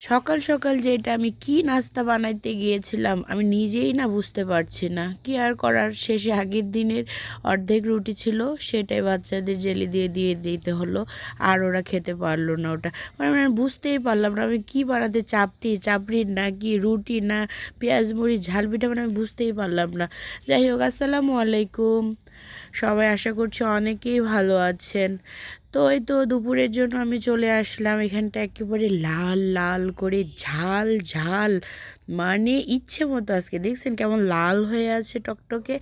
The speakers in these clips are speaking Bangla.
সকাল সকাল যে এটা আমি কি নাস্তা বানাইতে গিয়েছিলাম, আমি নিজেই না বুঝতে পারছি না। কি আর করার? শেষে আগের দিনের অর্ধেক রুটি ছিল, সেটাই বাচ্চাদের জেলি দিয়ে দিয়ে দিতে হলো, আর ওরা খেতে পারল না ওটা। মানে আমি বুঝতেই পারলাম না, আমি কী বানাতে, চাপটি, চাপড়ি না কি, রুটি না পেঁয়াজ মুড়ি, ঝাল পিঠা মানে আমি বুঝতেই পারলাম না। যাই হোক, আসসালামু আলাইকুম। সবাই আশা করছি অনেকেই ভালো আছেন। তো ওই তো দুপুরের জন্য আমি চলে আসলাম। এখানটা একেবারে লাল লাল করে ঝাল ঝাল। মানে ইচ্ছে মতো আজকে। দেখছেন কেমন লাল হয়ে আছে টকটকে?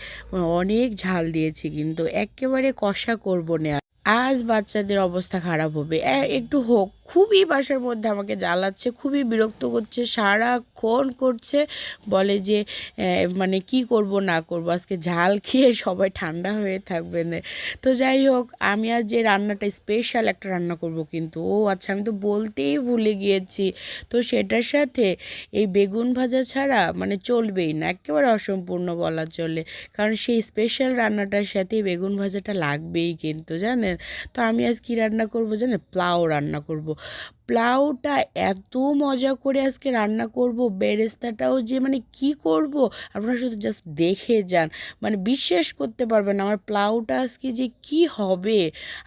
অনেক ঝাল দিয়েছি কিন্তু একেবারে কষা করব না। আজ বাচ্চাদের অবস্থা খারাপ হবে। একটু হোক। খুবই বাসার মধ্যে আমাকে জ্বালাচ্ছে, খুবই বিরক্ত করছে, সারাক্ষণ করছে, বলে যে মানে কি করব, না করব, আজকে ঝাল খেয়ে সবাই ঠান্ডা হয়ে থাকবে তো যাই হোক, আমি আজ যে রান্নাটা স্পেশাল একটা রান্না করব কিন্তু, ও আচ্ছা আমি তো বলতেই ভুলে গিয়েছি। তো সেটার সাথে এই বেগুন ভাজা ছাড়া মানে চলবেই না, একেবারে অসম্পূর্ণ বলা চলে। কারণ সেই স্পেশাল রান্নাটার সাথে বেগুন ভাজাটা লাগবেই কিন্তু, জানেন? তো আমি আজ কী রান্না করব জানেন? প্লাও রান্না করব। প্লাউটা এত মজা করে আজকে রান্না করব, বেরেস্তাটাও যে মানে কি করব, আপনারা শুধু জাস্ট দেখে যান। মানে বিশ্বাস করতে পারবেন আমার প্লাউটা আজকে যে কি হবে।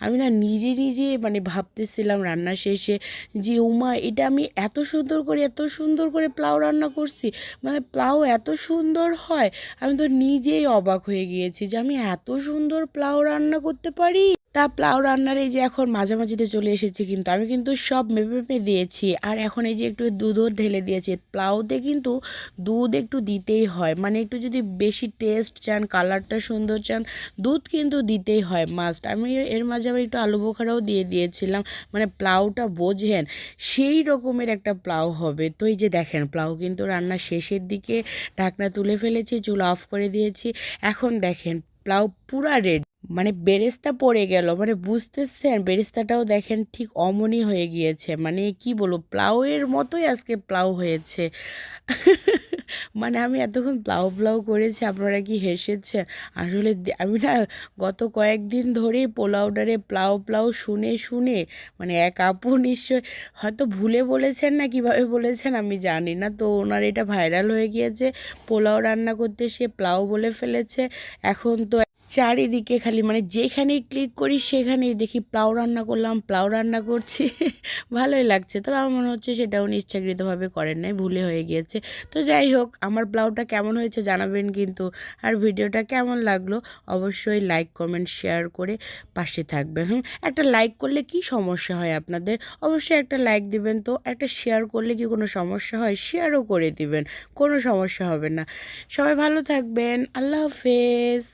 আমি না নিজে নিজে মানে ভাবতেছিলাম রান্না শেষে যে, উমা, এটা আমি এত সুন্দর করে, এত সুন্দর করে প্লাউ রান্না করছি। মানে প্লাউ এত সুন্দর হয়, আমি তো নিজেই অবাক হয়ে গিয়েছি যে আমি এত সুন্দর প্লাউ রান্না করতে পারি। তা প্লাউ রান্নার এই যে এখন মাঝামাঝিতে চলে এসেছি কিন্তু আমি কিন্তু সব মেপে মেপে দিয়েছি। আর এখন এই যে একটু দুধও ঢেলে দিয়েছি। প্লাউতে কিন্তু দুধ একটু দিতেই হয়। মানে একটু যদি বেশি টেস্ট চান কালারটা সুন্দর চান, দুধ কিন্তু দিতেই হয় মাস্ট আমি এর মাঝে আবার একটু আলু বোখারাও দিয়ে দিয়েছিলাম। মানে প্লাউটা বোঝেন, সেই রকমের একটা প্লাউ হবে। তো এই যে দেখেন প্লাউ কিন্তু রান্নার শেষের দিকে ঢাকনা তুলে ফেলেছি, চুল অফ করে দিয়েছি। এখন দেখেন প্লাউ পুরা রেডি মানে বেরেস্তা পড়ে গেল মানে বুঝতেছেন? বেরেস্তাটাও দেখেন ঠিক অমনই হয়ে গিয়েছে। মানে কি বলব, প্লাউয়ের মতোই আজকে প্লাউ হয়েছে। মানে আমি এতক্ষণ প্লাউ প্লাউ করেছি, আপনারা কি হেসেছেন? আসলে আমি না গত কয়েকদিন ধরেই পোলাওডারে প্লাউ প্লাউ শুনে শুনে মানে এক আপু নিশ্চয় হয়তো ভুলে বলেছেন না কীভাবে বলেছেন আমি জানি না। তো ওনার এটা ভাইরাল হয়ে গিয়েছে, পোলাও রান্না করতে সে প্লাউ বলে ফেলেছে। এখন তো চারিদিকে খালি মানে যেখানেই ক্লিক করি সেখানেই দেখি প্লাউ রান্না করলাম প্লাউ রান্না করছি। ভালোই লাগছে। তবে আমার মনে হচ্ছে সেটাও নিশ্চাকৃতভাবে করেন নাই, ভুলে হয়ে গিয়েছে। তো যাই হোক, আমার প্লাউটা কেমন হয়েছে জানাবেন কিন্তু, আর ভিডিওটা কেমন লাগল অবশ্যই লাইক কমেন্ট শেয়ার করে পাশে থাকবেন। হুম, একটা লাইক করলে কি সমস্যা হয় আপনাদের? অবশ্যই একটা লাইক দিবেন তো, একটা শেয়ার করলে কি কোনো সমস্যা হয়? শেয়ারও করে দিবেন, কোনো সমস্যা হবে না। সবাই ভালো থাকবেন, আল্লাহ হাফেজ।